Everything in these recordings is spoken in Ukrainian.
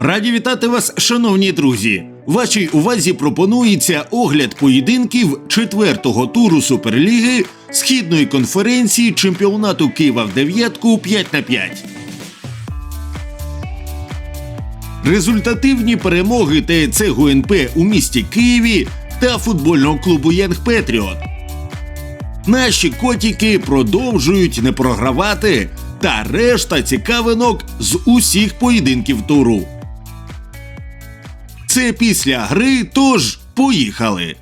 Раді вітати вас, шановні друзі. Вашій увазі пропонується огляд поєдинків четвертого туру Суперліги східної конференції чемпіонату Києва в дев'ятку 5 на 5. Результативні перемоги ТЕЦ ГУНП у місті Києві та футбольного клубу Янг Петріот. Наші котики продовжують не програвати та решта цікавинок з усіх поєдинків туру. Це після гри, тож поїхали.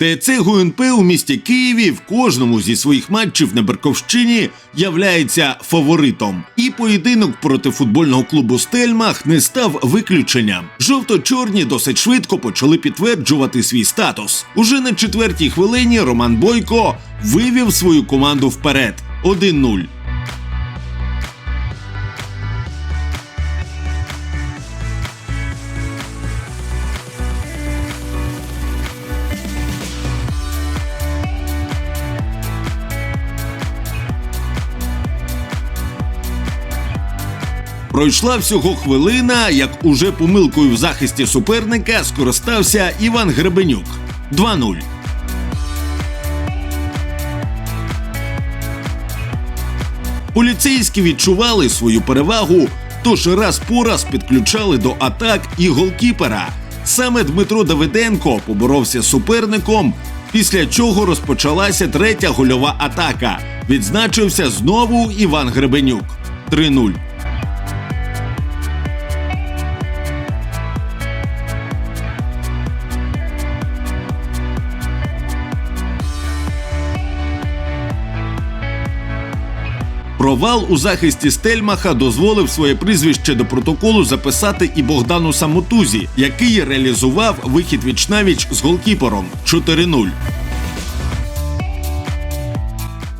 ТЦ ГУНП у місті Києві в кожному зі своїх матчів на Берковщині являється фаворитом. І поєдинок проти футбольного клубу Стельмах не став виключенням. Жовто-чорні досить швидко почали підтверджувати свій статус. Уже на четвертій хвилині Роман Бойко вивів свою команду вперед 1-0. Пройшла всього хвилина, як уже помилкою в захисті суперника скористався Іван Гребенюк. 2-0. Поліцейські відчували свою перевагу, тож раз по раз підключали до атак і голкіпера. Саме Дмитро Давиденко поборовся з суперником, після чого розпочалася третя гольова атака. Відзначився знову Іван Гребенюк. 3-0. Провал у захисті Стельмаха дозволив своє прізвище до протоколу записати і Богдану Самотузі, який реалізував вихід вічнавіч з голкіпером 4-0.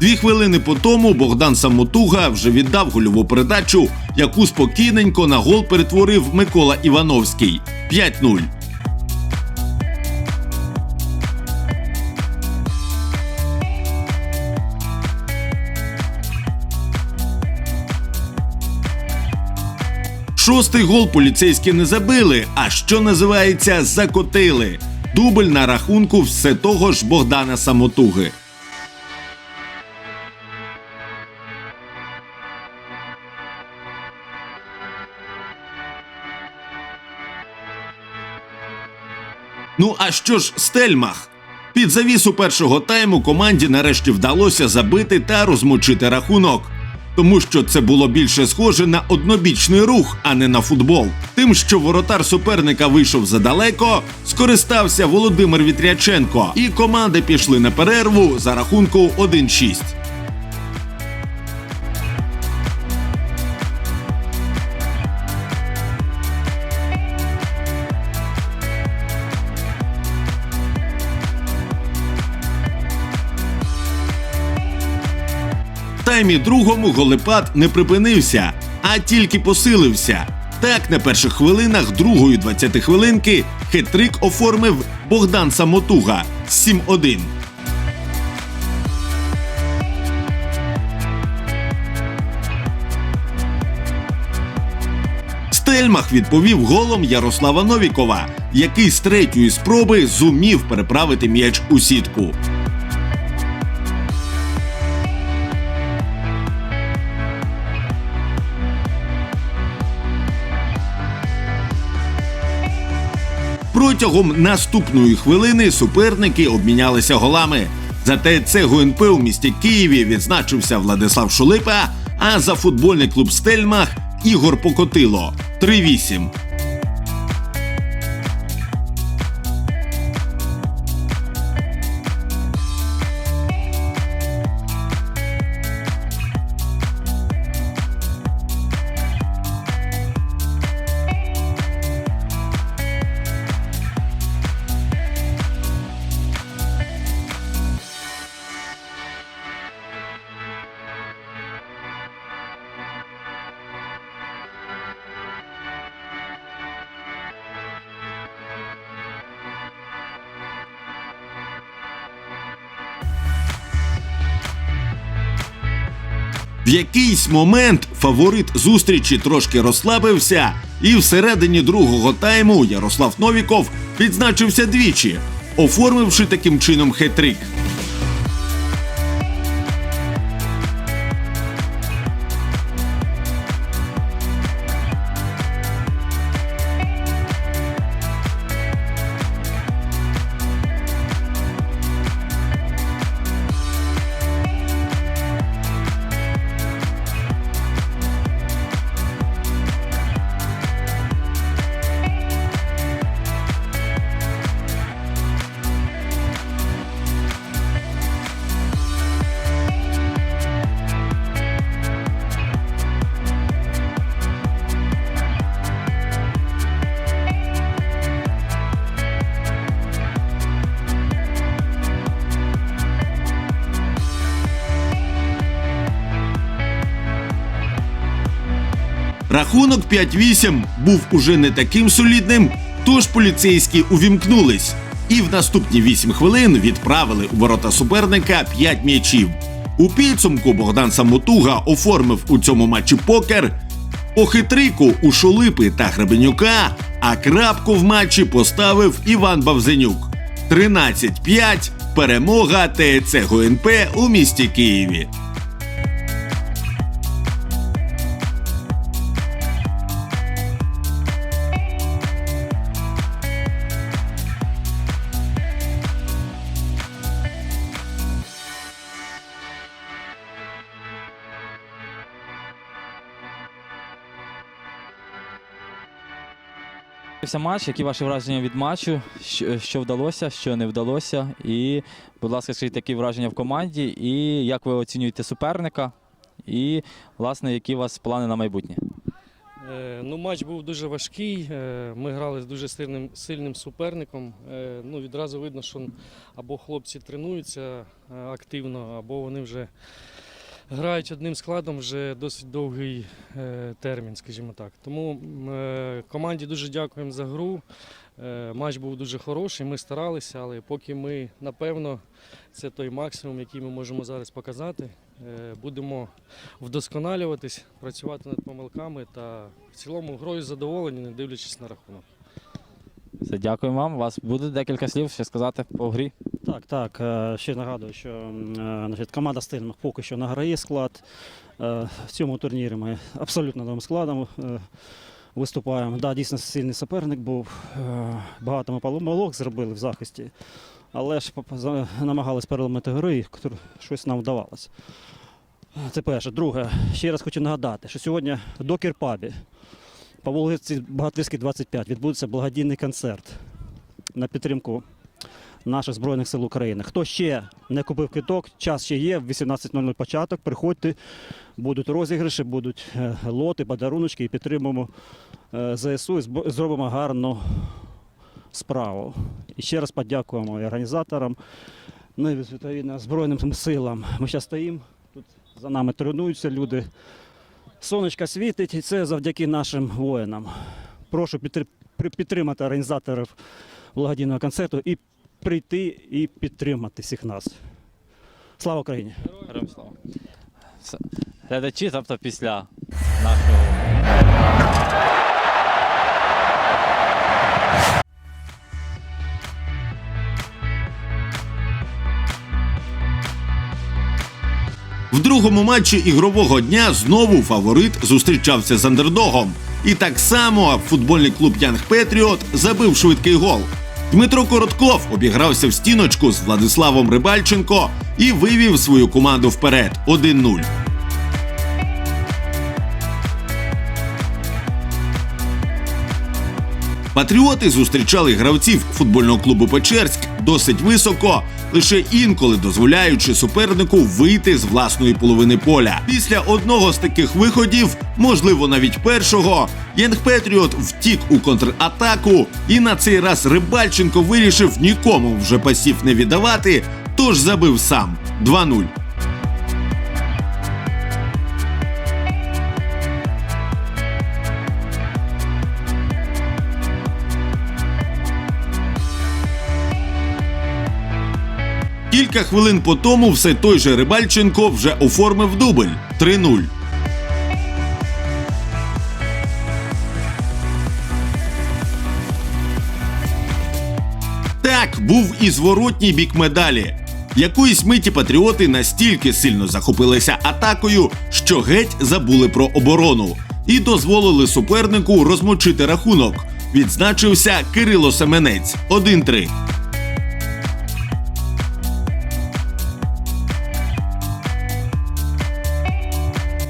Дві хвилини по тому Богдан Самотуга вже віддав гольову передачу, яку спокійненько на гол перетворив Микола Івановський 5-0. Шостий гол поліцейські не забили, а що називається закотили. Дубль на рахунку все того ж Богдана Самотуги. Ну а що ж Стельмах? Під завісу першого тайму команді нарешті вдалося забити та розмочити рахунок. Тому що це було більше схоже на однобічний рух, а не на футбол. Тим, що воротар суперника вийшов задалеко, скористався Володимир Вітряченко, і команди пішли на перерву за рахунку 1-6. Таймі другому голепад не припинився, а тільки посилився. Так, на перших хвилинах другої 20 хвилинки хитрик оформив Богдан Самотуга 7-1. Стельмах відповів голом Ярослава Новікова, який з третьої спроби зумів переправити м'яч у сітку. Протягом наступної хвилини суперники обмінялися голами. Зате це ГУНП у місті Києві відзначився Владислав Шулипа, а за футбольний клуб Стельмах Ігор Покотило 3-8. В якийсь момент фаворит зустрічі трошки розслабився, і всередині другого тайму Ярослав Новіков відзначився двічі, оформивши таким чином хет-трик. Рахунок 5-8 був уже не таким солідним, тож поліцейські увімкнулись і в наступні 8 хвилин відправили у ворота суперника 5 м'ячів. У підсумку Богдан Самотуга оформив у цьому матчі покер, по хитрику у Шолипи та Гребенюка, а крапку в матчі поставив Іван Бавзенюк. 13-5 перемога ТЕЦ ГУНП у місті Києві. Вся матч, які ваші враження від матчу, що, що вдалося, що не вдалося. І, будь ласка, скажіть такі враження в команді, і як ви оцінюєте суперника, і, власне, які у вас плани на майбутнє? Е, Ну, матч був дуже важкий. е, Ми грали з дуже сильним, сильним суперником. Е, Ну, відразу видно, що або хлопці тренуються активно, або вони вже грають одним складом вже досить довгий е, термін, скажімо так. Тому е, команді дуже дякуємо за гру. Е, Матч був дуже хороший, ми старалися, але поки ми, напевно, це той максимум, який ми можемо зараз показати. Будемо вдосконалюватись, працювати над помилками та в цілому грою задоволені, не дивлячись на рахунок. Все, дякую вам. У вас буде декілька слів ще сказати по грі. Так, так. е, Ще нагадую, що е, значить, команда стильних поки що награє склад. Е, В цьому турнірі ми абсолютно новим складом виступаємо. Да, дійсно сильний суперник був. Багато ми помилок зробили в захисті, але ж намагались переломити гри, щось нам вдавалося. Це перше. Друге, ще раз хочу нагадати, що сьогодні до Кірпабі по вулиці Багатирській, 25 відбудеться благодійний концерт на підтримку наших Збройних сил України. Хто ще не купив квиток, час ще є, в 18.00 початок. Приходьте, будуть розіграші, будуть е, лоти, подаруночки і підтримуємо е, ЗСУ і зробимо гарну справу. І ще раз подякуємо і організаторам, ну і відповідно Збройним силам. Ми зараз стоїмо, тут за нами тренуються люди. Сонечко світить, і це завдяки нашим воїнам. Прошу підтримати організаторів благодійного концерту і прийти і підтримати всіх нас. Слава Україні! Героям слава. Глядачі, тобто після нашого. В другому матчі ігрового дня знову фаворит зустрічався з андердогом. І так само футбольний клуб Янг Петріот забив швидкий гол. Дмитро Коротков обігрався в стіночку з Владиславом Рибальченко і вивів свою команду вперед 1-0. Патріоти зустрічали гравців футбольного клубу Печерськ досить високо, лише інколи дозволяючи супернику вийти з власної половини поля. Після одного з таких виходів, можливо, навіть першого, Янг Петріот втік у контратаку, і на цей раз Рибальченко вирішив нікому вже пасів не віддавати, тож забив сам 2-0. Кілька хвилин по тому все той же Рибальченко вже оформив дубль 3-0. Так, був і зворотній бік медалі. Якоїсь миті патріоти настільки сильно захопилися атакою, що геть забули про оборону і дозволили супернику розмочити рахунок. Відзначився Кирило Семенець 1-3.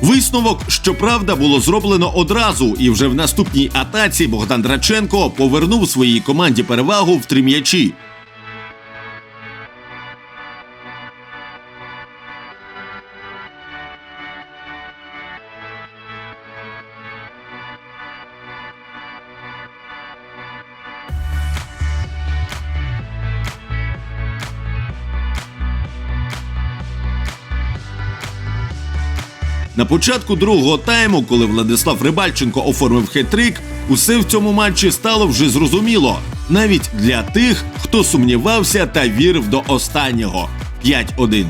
Висновок, щоправда, було зроблено одразу, і вже в наступній атаці Богдан Драченко повернув своїй команді перевагу в три м'ячі. На початку другого тайму, коли Владислав Рибальченко оформив хет-трик, усе в цьому матчі стало вже зрозуміло, навіть для тих, хто сумнівався та вірив до останнього. 5-1.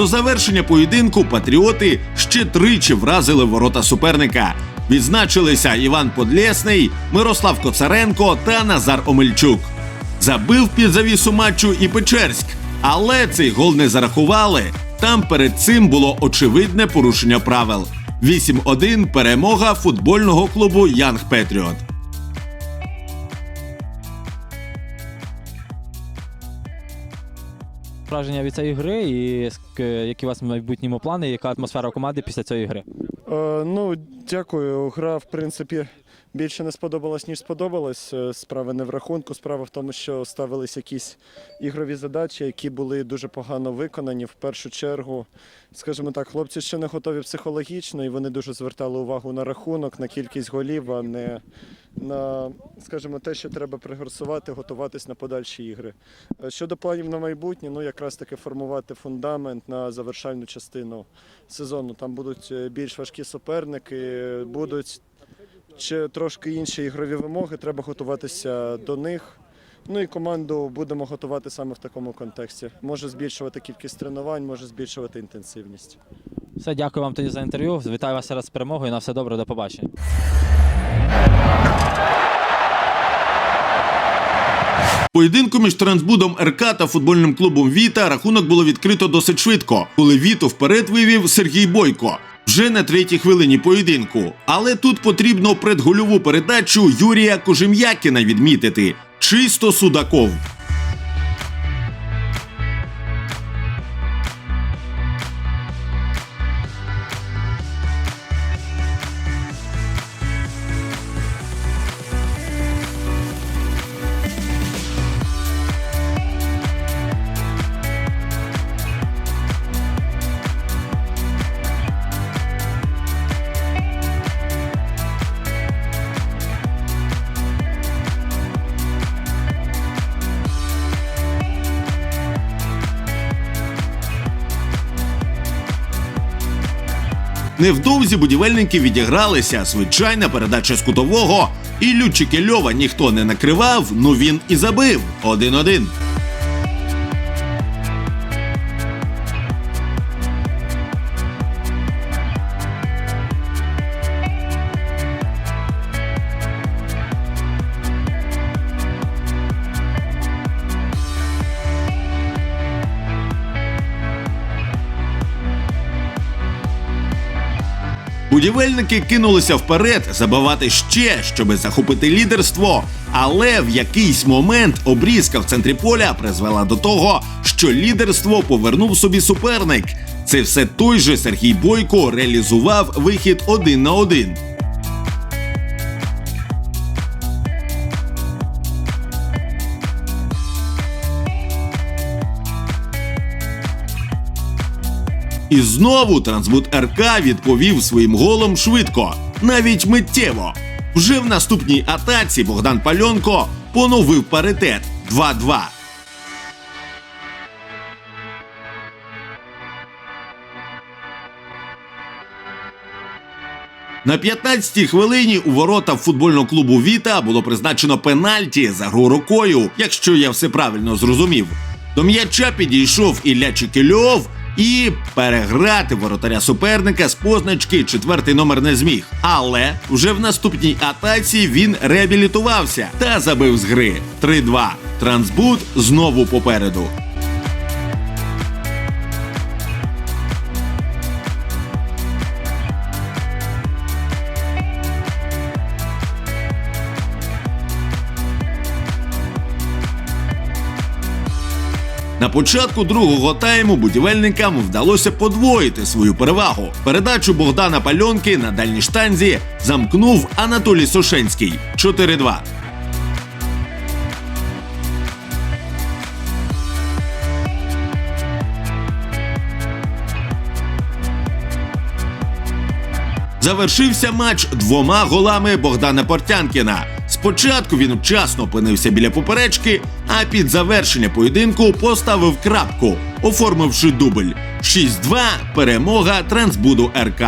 До завершення поєдинку патріоти ще тричі вразили ворота суперника. Відзначилися Іван Подлєсний, Мирослав Коцаренко та Назар Омельчук. Забив під завісу матчу і Печерськ, але цей гол не зарахували. Там перед цим було очевидне порушення правил. 8-1 перемога футбольного клубу Янг Петріот. Враження від цієї гри і які у вас майбутні плани, яка атмосфера команди після цієї гри? Е, ну, дякую. Гра, в принципі, більше не сподобалась, ніж сподобалась. Е, Справа не в рахунку. Справа в тому, що ставились якісь ігрові задачі, які були дуже погано виконані. В першу чергу, скажімо так, хлопці ще не готові психологічно, і вони дуже звертали увагу на рахунок, на кількість голів, а не на, скажімо, те, що треба пригорсувати, готуватись на подальші ігри. Е, Щодо планів на майбутнє, ну якраз таки формувати фундамент на завершальну частину сезону. Там будуть е, більш важкі суперники, будуть ще трошки інші ігрові вимоги. Треба готуватися до них. Ну і команду будемо готувати саме в такому контексті. Може збільшувати кількість тренувань, може збільшувати інтенсивність. Все, дякую вам тоді за інтерв'ю. Вітаю вас зараз з перемогою. На все добре, до побачення. Поєдинку між Трансбудом РК та футбольним клубом Віта рахунок було відкрито досить швидко, коли Віту вперед вивів Сергій Бойко. Вже на третій хвилині поєдинку. Але тут потрібно предгольову передачу Юрія Кожем'якіна відмітити. Чисто Судаков. Невдовзі будівельники відігралися. Звичайна передача з кутового. І Лючики Льова ніхто не накривав, ну він і забив. 1-1. Будівельники кинулися вперед забивати ще, щоби захопити лідерство. Але в якийсь момент обрізка в центрі поля призвела до того, що лідерство повернув собі суперник. Це все той же Сергій Бойко реалізував вихід один на один. І знову Трансбут РК відповів своїм голом швидко, навіть миттєво. Вже в наступній атаці Богдан Пальонко поновив паритет 2-2. На 15-й хвилині у ворота футбольного клубу Віта було призначено пенальті за гру рукою, якщо я все правильно зрозумів. До м'яча підійшов Ілля Чекільов і переграти воротаря суперника з позначки четвертий номер не зміг. Але вже в наступній атаці він реабілітувався та забив з гри 3-2. Трансбут знову попереду. На початку другого тайму будівельникам вдалося подвоїти свою перевагу. Передачу Богдана Пальонки на дальній штанзі замкнув Анатолій Сошенський 4-2. Завершився матч двома голами Богдана Портянкіна. Спочатку він вчасно опинився біля поперечки, а під завершення поєдинку поставив крапку, оформивши дубль. 6-2 перемога Трансбуду РК.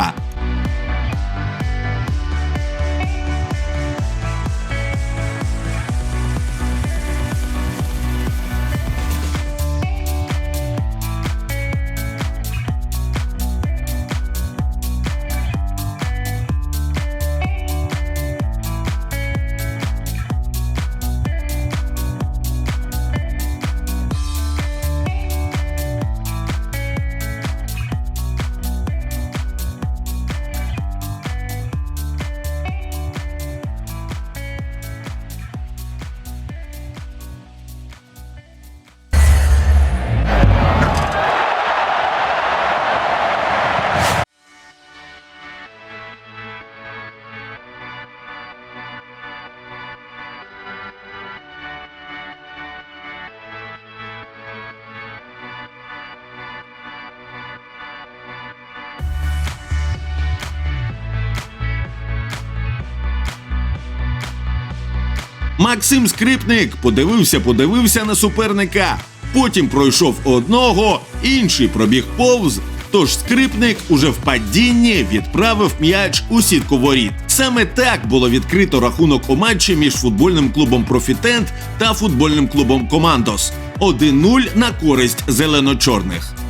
Максим Скрипник подивився, подивився на суперника. Потім пройшов одного, інший пробіг повз. Тож скрипник уже в падінні відправив м'яч у сітку воріт. Саме так було відкрито рахунок у матчі між футбольним клубом Профітент та футбольним клубом Командос. 1-0 на користь зелено-чорних.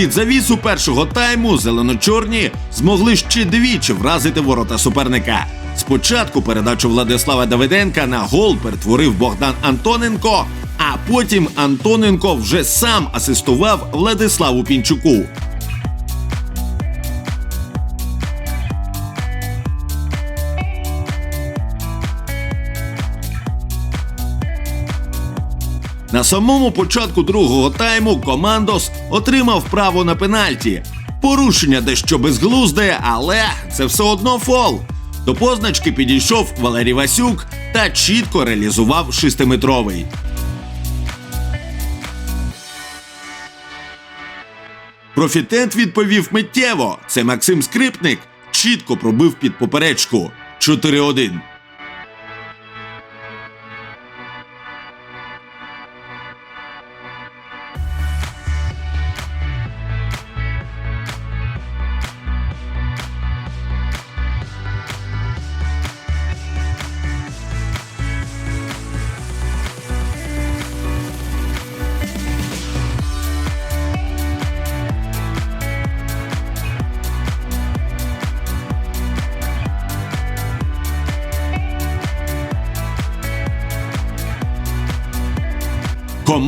Під завісу першого тайму зелено-чорні змогли ще двічі вразити ворота суперника. Спочатку передачу Владислава Давиденка на гол перетворив Богдан Антоненко, а потім Антоненко вже сам асистував Владиславу Пінчуку. На самому початку другого тайму Командос отримав право на пенальті. Порушення дещо безглузде, але це все одно фол. До позначки підійшов Валерій Васюк та чітко реалізував шестиметровий. Профітент відповів миттєво. Це Максим Скрипник чітко пробив під поперечку 4-1.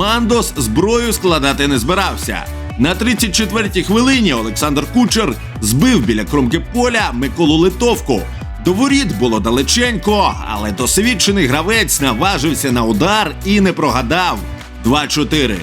Командос зброю складати не збирався. На 34-й хвилині Олександр Кучер збив біля кромки поля Миколу Литовку. До воріт було далеченько, але досвідчений гравець наважився на удар і не прогадав. 2-4.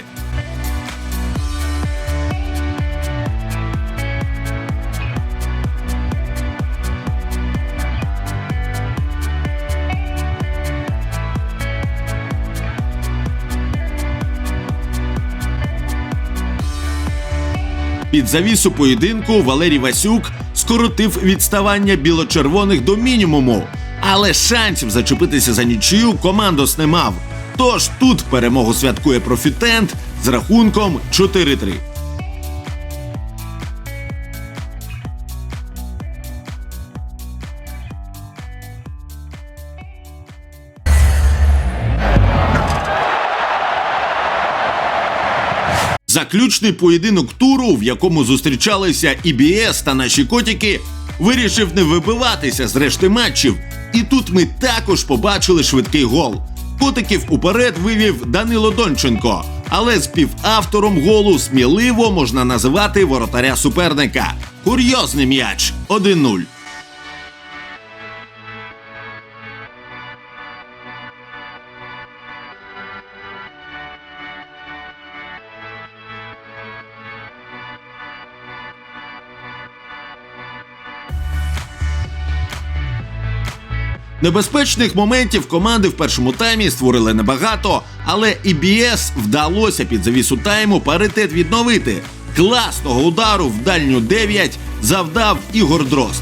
Під завісу поєдинку Валерій Васюк скоротив відставання біло-червоних до мінімуму, але шансів зачепитися за нічию командос не мав. Тож тут перемогу святкує профітент з рахунком 4-3. Заключний поєдинок туру, в якому зустрічалися ІБС та наші котики, вирішив не вибиватися з решти матчів. І тут ми також побачили швидкий гол. Котиків уперед вивів Данило Донченко, але співавтором голу сміливо можна називати воротаря суперника. Курйозний м'яч 1-0. Небезпечних моментів команди в першому таймі створили небагато, але ІБС вдалося під завісу тайму паритет відновити. Класного удару в дальню 9 завдав Ігор Дрозд.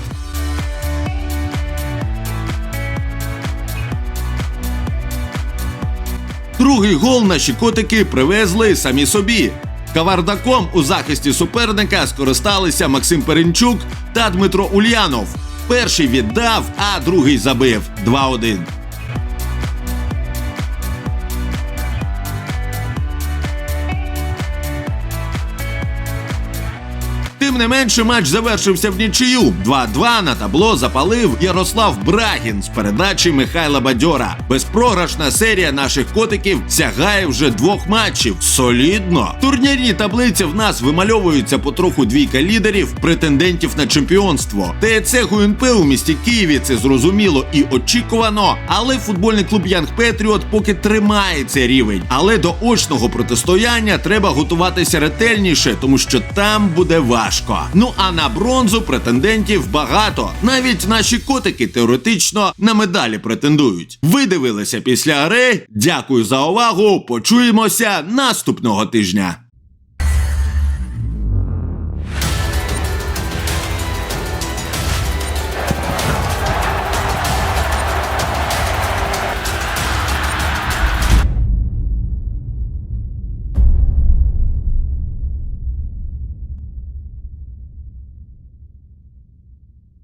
Другий гол наші котики привезли самі собі. Кавардаком у захисті суперника скористалися Максим Перенчук та Дмитро Ульянов. Перший віддав, а другий забив 2-1. Тим не менше, матч завершився в нічию. 2-2 на табло запалив Ярослав Брагін з передачі Михайла Бадьора. Безпрограшна серія наших котиків сягає вже двох матчів. Солідно. В турнірній таблиці в нас вимальовуються потроху двійка лідерів, претендентів на чемпіонство. ТЕЦ ГУНП у місті Києві це зрозуміло і очікувано. Але футбольний клуб Янг Петріот поки тримає цей рівень. Але до очного протистояння треба готуватися ретельніше, тому що там буде важко. Ну а на бронзу претендентів багато. Навіть наші котики теоретично на медалі претендують. Ви дивилися після гри. Дякую за увагу. Почуємося наступного тижня.